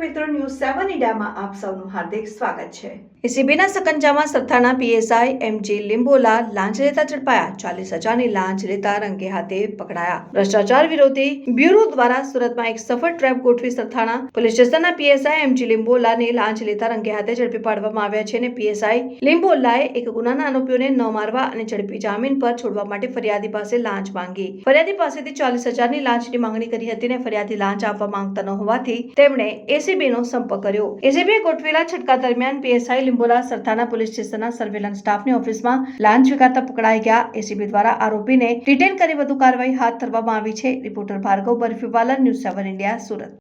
મીડિયામાં આપ સૌનું હાર્દિક સ્વાગત છે. એસીબીના સકંજામાં સરથાણા પીએસઆઈ એમજી લિંબોલા લાંચ લેતા ઝડપાયા. ચાલીસ હજારની લાંચ લેતા રંગે હાથે પકડાયા. ભ્રષ્ટાચાર વિરોધી બ્યુરો દ્વારા સુરતમાં એક સફળ ટ્રેપ ગોઠવી સરથાણા પોલીસ સ્ટેશનના પીએસઆઈ એમજી લિંબોલાને લાંચ લેતા રંગે હાથે ઝડપી પાડવામાં આવ્યા છે અને પીએસઆઈ લિંબોલાએ એક ગુનાના આરોપીઓને ન મારવા અને ઝડપી જામીન પર છોડવા માટે ફરિયાદી પાસે લાંચ માંગી. ફરિયાદી પાસેથી ચાલીસ હજારની લાંચની માંગણી કરી હતી અને ફરિયાદી લાંચ આપવા માંગતા ન હોવાથી તેમણે એસીબી નો સંપર્ક કર્યો. એસીબીએ ગોઠવેલા છટકા દરમિયાન પીએસઆઈ લીંબોલા સરથાના પોલીસ સ્ટેશનના સર્વેલન્સ સ્ટાફની ઓફિસમાં લાંચ સ્વીકારતા પકડાઈ ગયા. એસીબી દ્વારા આરોપીને ડિટેન કરી વધુ કાર્યવાહી હાથ ધરવામાં આવી છે. Reporter Bhargav Barfiwala, news seven India, Surat.